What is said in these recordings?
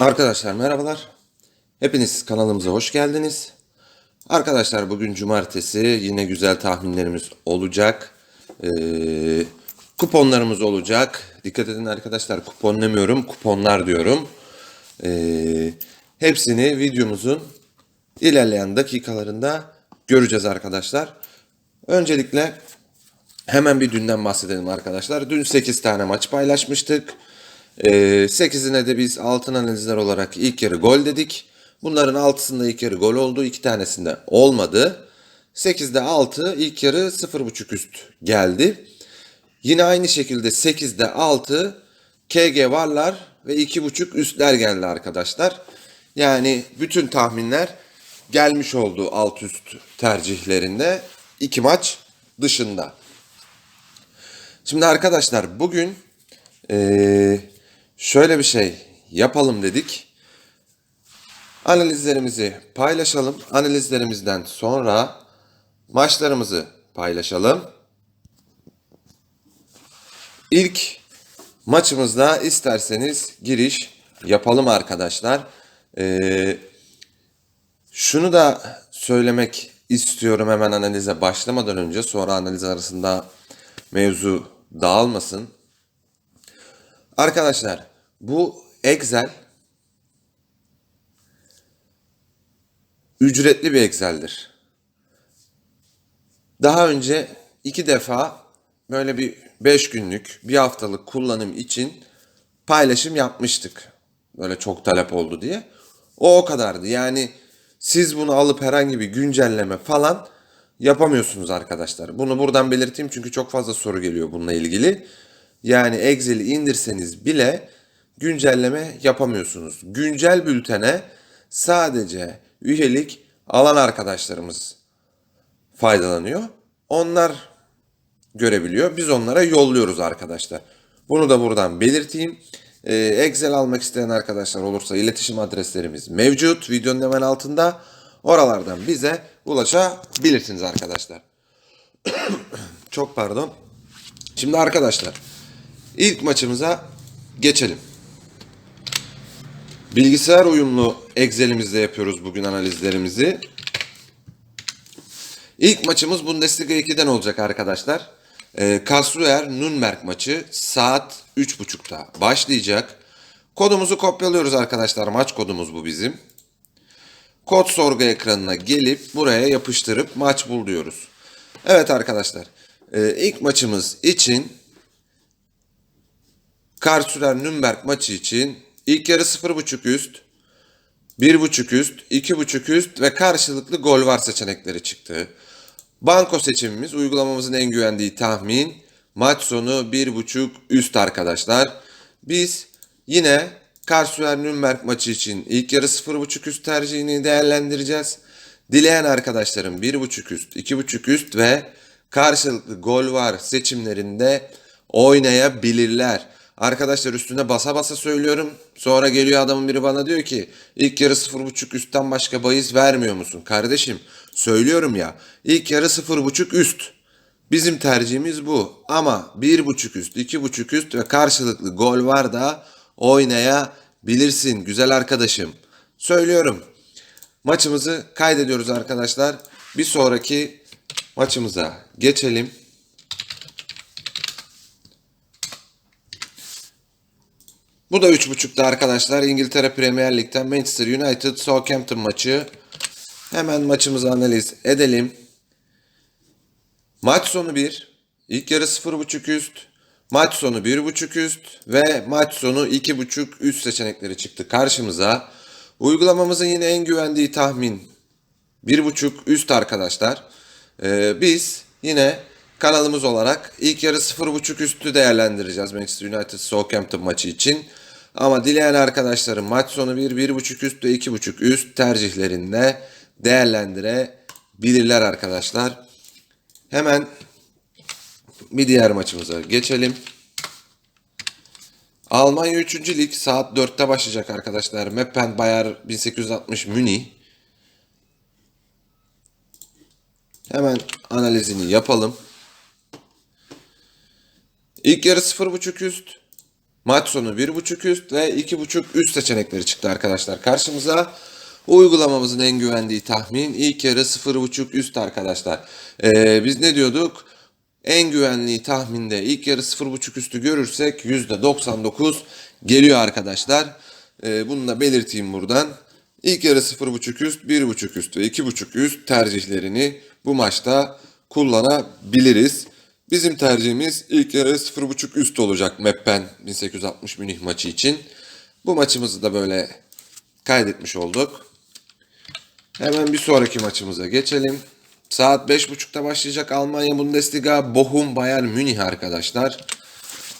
Arkadaşlar merhabalar. Hepiniz kanalımıza hoş geldiniz. Arkadaşlar bugün cumartesi yine güzel tahminlerimiz olacak. Ee, kuponlarımız olacak. Dikkat edin arkadaşlar kupon demiyorum kuponlar diyorum. Ee, hepsini videomuzun ilerleyen dakikalarında göreceğiz arkadaşlar. Öncelikle Hemen bir dünden bahsedelim arkadaşlar. Dün 8 tane maç paylaşmıştık. Ee, 8'ine de biz altın analizler olarak ilk yarı gol dedik. Bunların 6'sında ilk yarı gol oldu. 2 tanesinde olmadı. 8'de 6 ilk yarı 0.5 üst geldi. Yine aynı şekilde 8'de 6 KG varlar ve 2.5 üstler geldi arkadaşlar. Yani bütün tahminler gelmiş oldu alt üst tercihlerinde. iki maç dışında. Şimdi arkadaşlar bugün eee, şöyle bir şey yapalım dedik. Analizlerimizi paylaşalım. Analizlerimizden sonra maçlarımızı paylaşalım. İlk maçımızda isterseniz giriş yapalım arkadaşlar. Eee, şunu da söylemek istiyorum hemen analize başlamadan önce. Sonra analiz arasında mevzu dağılmasın. Arkadaşlar bu Excel ücretli bir Excel'dir. Daha önce iki defa böyle bir 5 günlük, bir haftalık kullanım için paylaşım yapmıştık. Böyle çok talep oldu diye. O o kadardı. Yani siz bunu alıp herhangi bir güncelleme falan yapamıyorsunuz arkadaşlar. Bunu buradan belirteyim çünkü çok fazla soru geliyor bununla ilgili. Yani Excel'i indirseniz bile güncelleme yapamıyorsunuz. Güncel bültene sadece üyelik alan arkadaşlarımız faydalanıyor. Onlar görebiliyor. Biz onlara yolluyoruz arkadaşlar. Bunu da buradan belirteyim. Ee, Excel almak isteyen arkadaşlar olursa iletişim adreslerimiz mevcut. Videonun hemen altında. Oralardan bize ulaşabilirsiniz arkadaşlar. Çok pardon. Şimdi arkadaşlar ilk maçımıza geçelim. Bilgisayar uyumlu Excel'imizde yapıyoruz bugün analizlerimizi. İlk maçımız Bundesliga 2'den olacak arkadaşlar. Ee, Karlsruher Nürnberg maçı saat 3.30'da başlayacak. Kodumuzu kopyalıyoruz arkadaşlar. Maç kodumuz bu bizim. Kod sorgu ekranına gelip buraya yapıştırıp maç bul diyoruz. Evet arkadaşlar. Ee, ilk maçımız için Karlsruher Nürnberg maçı için ilk yarı 0.5 üst, 1.5 üst, 2.5 üst ve karşılıklı gol var seçenekleri çıktı. Banko seçimimiz uygulamamızın en güvendiği tahmin. Maç sonu 1.5 üst arkadaşlar. Biz yine Karlsruher Nürnberg maçı için ilk yarı 0.5 üst tercihini değerlendireceğiz. Dileyen arkadaşlarım 1.5 üst, 2.5 üst ve karşılıklı gol var seçimlerinde oynayabilirler. Arkadaşlar üstüne basa basa söylüyorum. Sonra geliyor adamın biri bana diyor ki ilk yarı 0.5 üstten başka bahis vermiyor musun? Kardeşim söylüyorum ya ilk yarı 0.5 üst. Bizim tercihimiz bu. Ama 1.5 üst, 2.5 üst ve karşılıklı gol var da oynayabilirsin güzel arkadaşım. Söylüyorum. Maçımızı kaydediyoruz arkadaşlar. Bir sonraki maçımıza geçelim. Bu da 3.5'ta arkadaşlar. İngiltere Premier Lig'den Manchester United Southampton maçı. Hemen maçımızı analiz edelim. Maç sonu 1. İlk yarı 0.5 üst. Maç sonu 1.5 üst. Ve maç sonu 2.5 üst seçenekleri çıktı karşımıza. Uygulamamızın yine en güvendiği tahmin 1.5 üst arkadaşlar. Ee, biz yine kanalımız olarak ilk yarı 0.5 üstü değerlendireceğiz Manchester United Southampton maçı için. Ama dileyen arkadaşlarım maç sonu 1, 1.5 üst ve 2.5 üst tercihlerinde değerlendirebilirler arkadaşlar. Hemen bir diğer maçımıza geçelim. Almanya 3. Lig saat 4'te başlayacak arkadaşlar. Meppen Bayer 1860 Münih. Hemen analizini yapalım. İlk yarı 0.5 üst. Maç sonu 1.5 üst ve 2.5 üst seçenekleri çıktı arkadaşlar karşımıza. Uygulamamızın en güvendiği tahmin ilk yarı 0.5 üst arkadaşlar. Ee, biz ne diyorduk? En güvenliği tahminde ilk yarı 0.5 üstü görürsek %99 geliyor arkadaşlar. Ee, bunu da belirteyim buradan. İlk yarı 0.5 üst, 1.5 üst ve 2.5 üst tercihlerini bu maçta kullanabiliriz. Bizim tercihimiz ilk yarı 0.5 üst olacak Meppen 1860 Münih maçı için. Bu maçımızı da böyle kaydetmiş olduk. Hemen bir sonraki maçımıza geçelim. Saat 5.30'da başlayacak Almanya Bundesliga Bochum Bayern Münih arkadaşlar.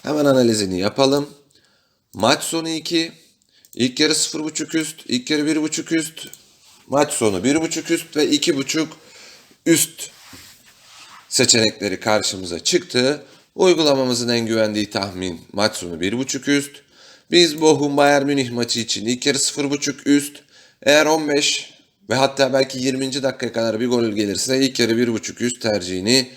Hemen analizini yapalım. Maç sonu 2. İlk yarı 0.5 üst, ilk yarı 1.5 üst. Maç sonu 1.5 üst ve 2.5 üst seçenekleri karşımıza çıktı. Uygulamamızın en güvendiği tahmin maç sonu 1.5 üst. Biz Bochum Bayern Münih maçı için ilk yarı 0.5 üst. Eğer 15 ve hatta belki 20. dakikaya kadar bir gol gelirse ilk yarı 1.5 üst tercihini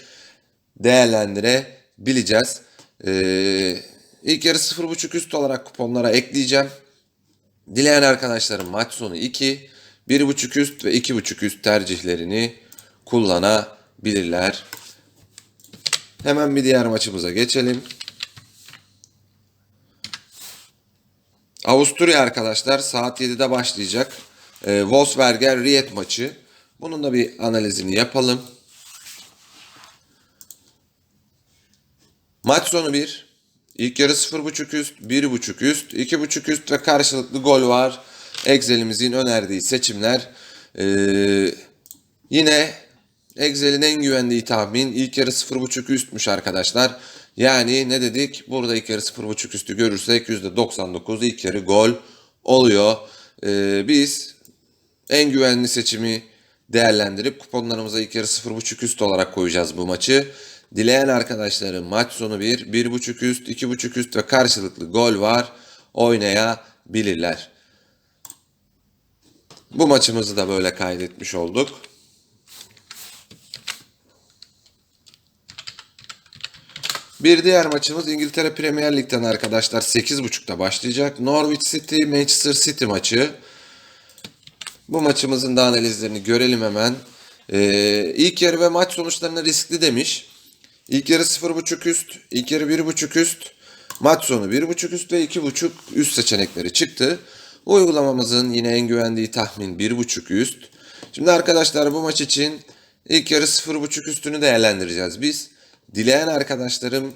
değerlendirebileceğiz. Ee, ilk yarı 0.5 üst olarak kuponlara ekleyeceğim. Dileyen arkadaşlarım maç sonu 2, 1.5 üst ve 2.5 üst tercihlerini kullanabilirler. Hemen bir diğer maçımıza geçelim. Avusturya arkadaşlar saat 7'de başlayacak. Ee, Wolfsberger Riet maçı. Bunun da bir analizini yapalım. Maç sonu 1. İlk yarı 0.5 üst, 1.5 üst, 2.5 üst ve karşılıklı gol var. Excel'imizin önerdiği seçimler. Ee, yine Excel'in en güvendiği tahmin ilk yarı 0.5 üstmüş arkadaşlar. Yani ne dedik? Burada ilk yarı 0.5 üstü görürsek %99 ilk yarı gol oluyor. Ee, biz en güvenli seçimi değerlendirip kuponlarımıza ilk yarı 0.5 üst olarak koyacağız bu maçı. Dileyen arkadaşlarım maç sonu 1, 1.5 üst, 2.5 üst ve karşılıklı gol var oynayabilirler. Bu maçımızı da böyle kaydetmiş olduk. Bir diğer maçımız İngiltere Premier Lig'den arkadaşlar 8.30'da başlayacak. Norwich City Manchester City maçı. Bu maçımızın da analizlerini görelim hemen. Ee, ilk yarı ve maç sonuçlarına riskli demiş. İlk yarı 0.5 üst, ilk yarı 1.5 üst, maç sonu 1.5 üst ve 2.5 üst seçenekleri çıktı. Uygulamamızın yine en güvendiği tahmin 1.5 üst. Şimdi arkadaşlar bu maç için ilk yarı 0.5 üstünü değerlendireceğiz biz. Dileyen arkadaşlarım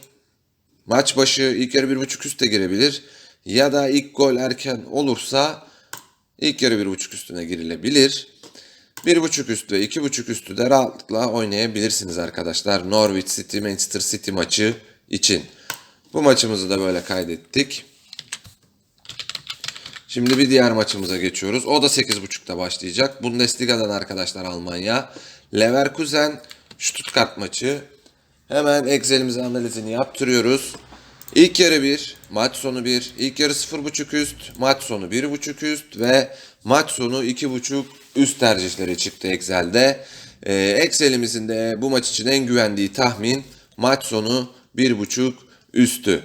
maç başı ilk yarı 1.5 üste girebilir. Ya da ilk gol erken olursa ilk yarı 1.5 üstüne girilebilir. 1.5 üstü ve 2.5 üstü de rahatlıkla oynayabilirsiniz arkadaşlar. Norwich City Manchester City maçı için. Bu maçımızı da böyle kaydettik. Şimdi bir diğer maçımıza geçiyoruz. O da 8.30'da başlayacak. Bundesliga'dan arkadaşlar Almanya. Leverkusen Stuttgart maçı. Hemen Excel'imize analizini yaptırıyoruz. İlk yarı 1, maç sonu 1, ilk yarı 0.5 üst, maç sonu 1.5 üst ve maç sonu 2.5 üst tercihleri çıktı Excel'de. Ee, Excel'imizin de bu maç için en güvendiği tahmin maç sonu 1.5 üstü.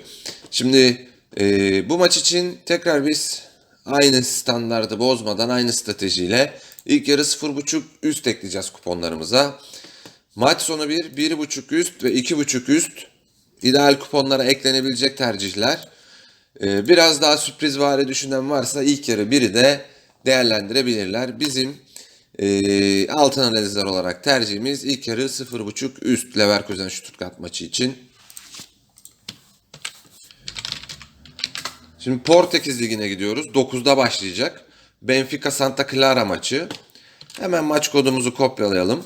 Şimdi e, bu maç için tekrar biz aynı standardı bozmadan aynı stratejiyle ilk yarı 0.5 üst ekleyeceğiz kuponlarımıza. Maç sonu 1, 1.5 üst ve 2.5 üst ideal kuponlara eklenebilecek tercihler. Ee, biraz daha sürpriz vari düşünen varsa ilk yarı biri de değerlendirebilirler. Bizim e, altın analizler olarak tercihimiz ilk yarı 0.5 üst Leverkusen Stuttgart maçı için. Şimdi Portekiz Ligi'ne gidiyoruz. 9'da başlayacak. Benfica Santa Clara maçı. Hemen maç kodumuzu kopyalayalım.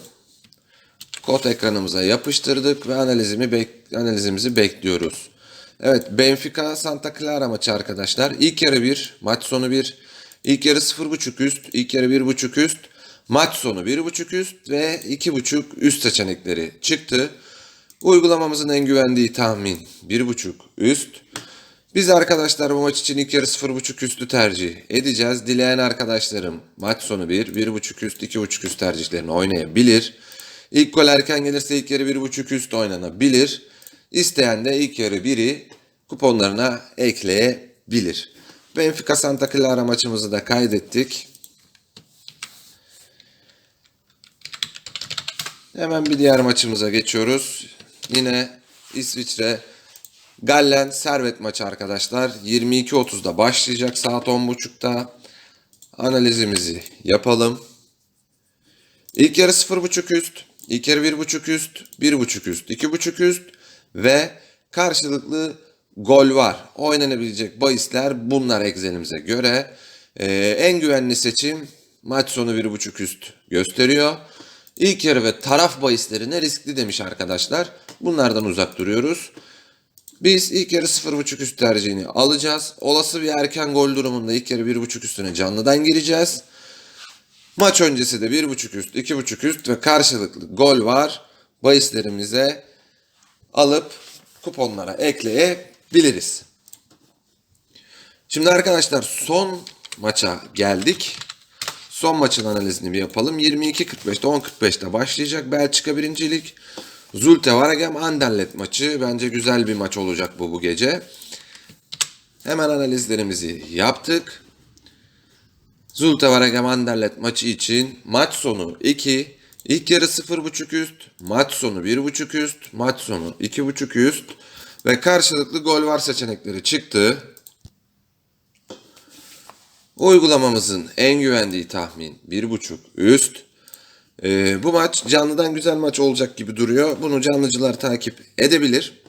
Kod ekranımıza yapıştırdık ve analizimi bek- analizimizi bekliyoruz. Evet Benfica Santa Clara maçı arkadaşlar. İlk yarı 1, maç sonu 1. İlk yarı 0.5 üst, ilk yarı 1.5 üst. Maç sonu 1.5 üst ve 2.5 üst seçenekleri çıktı. Uygulamamızın en güvendiği tahmin 1.5 üst. Biz arkadaşlar bu maç için ilk yarı 0.5 üstü tercih edeceğiz. Dileyen arkadaşlarım maç sonu 1, 1.5 üst, 2.5 üst tercihlerini oynayabilir. İlk gol erken gelirse ilk yarı 1.5 üst oynanabilir. İsteyen de ilk yarı 1'i kuponlarına ekleyebilir. Benfica Santa Clara maçımızı da kaydettik. Hemen bir diğer maçımıza geçiyoruz. Yine İsviçre Gallen Servet maçı arkadaşlar. 22.30'da başlayacak saat 10.30'da. Analizimizi yapalım. İlk yarı 0.5 üst, ilk yarı 1.5 üst, 1.5 üst, 2.5 üst ve karşılıklı gol var. Oynanabilecek bahisler bunlar Excel'imize göre. Ee, en güvenli seçim maç sonu 1.5 üst gösteriyor. İlk yarı ve taraf bahislerine riskli demiş arkadaşlar. Bunlardan uzak duruyoruz. Biz ilk yarı 0.5 üst tercihini alacağız. Olası bir erken gol durumunda ilk yarı 1.5 üstüne canlıdan gireceğiz. Maç öncesi de 1.5 üst, 2.5 üst ve karşılıklı gol var. Bahislerimize alıp kuponlara ekleyebiliriz. Şimdi arkadaşlar son maça geldik. Son maçın analizini bir yapalım. 22.45'te 10.45'te başlayacak Belçika birincilik. Zulte Waregem Anderlecht maçı. Bence güzel bir maç olacak bu bu gece. Hemen analizlerimizi yaptık. Zulte Waregem Anderlecht maçı için maç sonu 2, ilk yarı 0.5 üst, maç sonu 1.5 üst, maç sonu 2.5 üst ve karşılıklı gol var seçenekleri çıktı. Uygulamamızın en güvendiği tahmin 1.5 üst. Ee, bu maç canlıdan güzel maç olacak gibi duruyor. Bunu canlıcılar takip edebilir.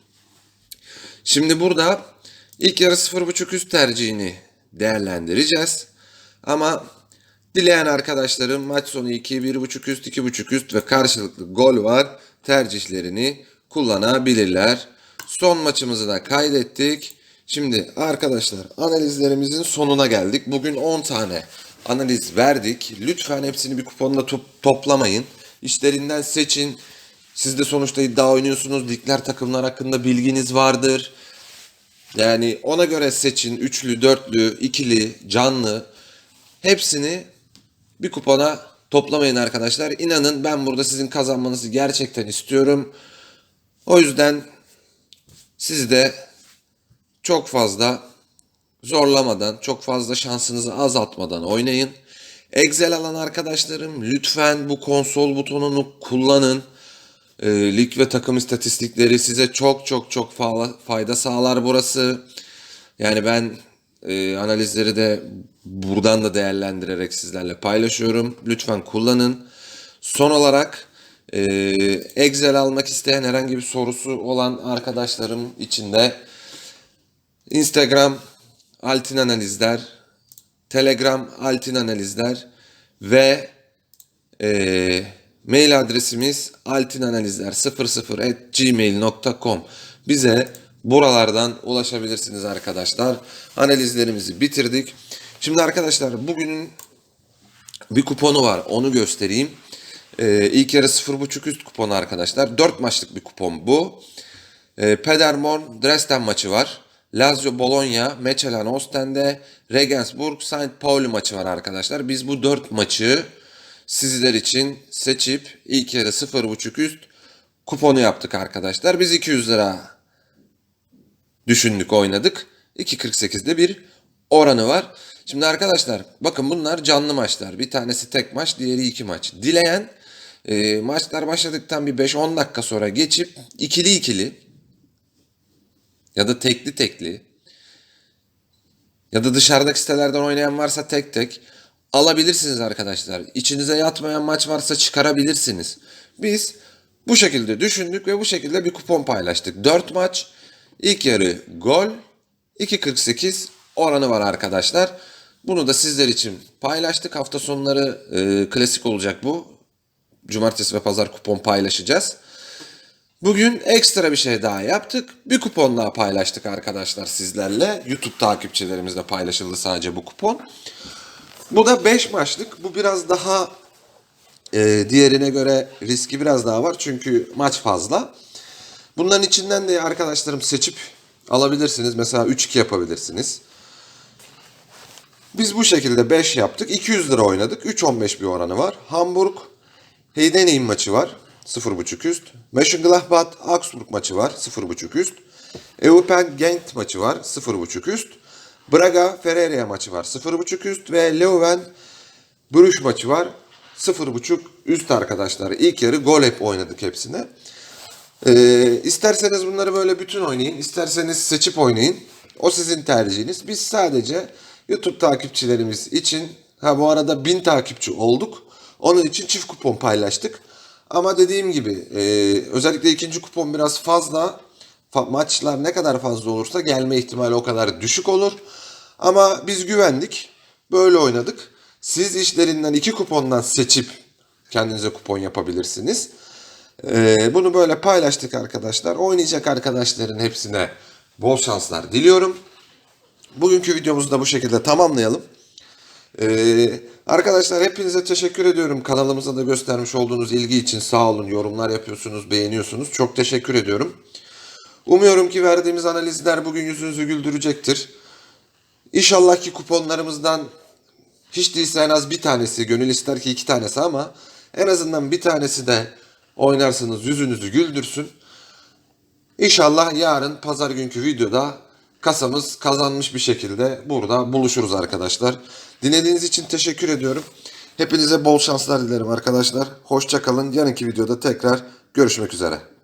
Şimdi burada ilk yarı 0.5 üst tercihini değerlendireceğiz. Ama dileyen arkadaşlarım maç sonu 2, 1.5 üst, 2.5 üst ve karşılıklı gol var tercihlerini kullanabilirler. Son maçımızı da kaydettik. Şimdi arkadaşlar analizlerimizin sonuna geldik. Bugün 10 tane analiz verdik. Lütfen hepsini bir kuponda top- toplamayın. İşlerinden seçin. Siz de sonuçta iddia oynuyorsunuz. Ligler takımlar hakkında bilginiz vardır. Yani ona göre seçin. Üçlü, dörtlü, ikili, canlı. Hepsini bir kupona toplamayın arkadaşlar. İnanın ben burada sizin kazanmanızı gerçekten istiyorum. O yüzden siz de çok fazla zorlamadan, çok fazla şansınızı azaltmadan oynayın. Excel alan arkadaşlarım lütfen bu konsol butonunu kullanın. E, lig ve takım istatistikleri size çok çok çok fa- fayda sağlar burası. Yani ben e, analizleri de buradan da değerlendirerek sizlerle paylaşıyorum. Lütfen kullanın. Son olarak e, Excel almak isteyen herhangi bir sorusu olan arkadaşlarım için de Instagram Altin Analizler, Telegram Altin Analizler ve eee, mail adresimiz altinanalizler00@gmail.com. Bize buralardan ulaşabilirsiniz arkadaşlar. Analizlerimizi bitirdik. Şimdi arkadaşlar bugünün bir kuponu var. Onu göstereyim. Ee, ilk yarı 0.5 üst kuponu arkadaşlar. 4 maçlık bir kupon bu. Ee, Paderborn Dresden maçı var. Lazio Bologna, Mechelen Ostende, Regensburg, St. Pauli maçı var arkadaşlar. Biz bu 4 maçı sizler için seçip ilk yarı 0.5 üst kuponu yaptık arkadaşlar. Biz 200 lira düşündük oynadık. 2.48'de bir oranı var. Şimdi arkadaşlar bakın bunlar canlı maçlar. Bir tanesi tek maç, diğeri iki maç. Dileyen e, maçlar başladıktan bir 5-10 dakika sonra geçip ikili ikili ya da tekli tekli ya da dışarıdaki sitelerden oynayan varsa tek tek alabilirsiniz arkadaşlar. İçinize yatmayan maç varsa çıkarabilirsiniz. Biz bu şekilde düşündük ve bu şekilde bir kupon paylaştık. 4 maç, ilk yarı gol, 2.48 oranı var arkadaşlar. Bunu da sizler için paylaştık. Hafta sonları e, klasik olacak bu. Cumartesi ve pazar kupon paylaşacağız. Bugün ekstra bir şey daha yaptık. Bir kupon daha paylaştık arkadaşlar sizlerle. YouTube takipçilerimizle paylaşıldı sadece bu kupon. Bu da 5 maçlık. Bu biraz daha e, diğerine göre riski biraz daha var. Çünkü maç fazla. Bunların içinden de arkadaşlarım seçip alabilirsiniz. Mesela 3-2 yapabilirsiniz. Biz bu şekilde 5 yaptık. 200 lira oynadık. 3-15 bir oranı var. Hamburg Heidenheim maçı var. 0.5 üst. Mönchengladbach Augsburg maçı var. 0.5 üst. Eupen Gent maçı var 0.5 üst. Braga Ferreira maçı var 0.5 üst ve Leuven Bruges maçı var 0.5 üst arkadaşlar. İlk yarı gol hep oynadık hepsine. Ee, isterseniz bunları böyle bütün oynayın, isterseniz seçip oynayın. O sizin tercihiniz. Biz sadece YouTube takipçilerimiz için, ha bu arada 1000 takipçi olduk. Onun için çift kupon paylaştık. Ama dediğim gibi e, özellikle ikinci kupon biraz fazla. Fa- maçlar ne kadar fazla olursa gelme ihtimali o kadar düşük olur. Ama biz güvendik. Böyle oynadık. Siz işlerinden iki kupondan seçip kendinize kupon yapabilirsiniz. Ee, bunu böyle paylaştık arkadaşlar. Oynayacak arkadaşların hepsine bol şanslar diliyorum. Bugünkü videomuzu da bu şekilde tamamlayalım. Ee, arkadaşlar hepinize teşekkür ediyorum. Kanalımıza da göstermiş olduğunuz ilgi için sağ olun. Yorumlar yapıyorsunuz, beğeniyorsunuz. Çok teşekkür ediyorum. Umuyorum ki verdiğimiz analizler bugün yüzünüzü güldürecektir. İnşallah ki kuponlarımızdan hiç değilse en az bir tanesi, gönül ister ki iki tanesi ama en azından bir tanesi de oynarsınız yüzünüzü güldürsün. İnşallah yarın pazar günkü videoda kasamız kazanmış bir şekilde burada buluşuruz arkadaşlar. Dinlediğiniz için teşekkür ediyorum. Hepinize bol şanslar dilerim arkadaşlar. Hoşça kalın. Yarınki videoda tekrar görüşmek üzere.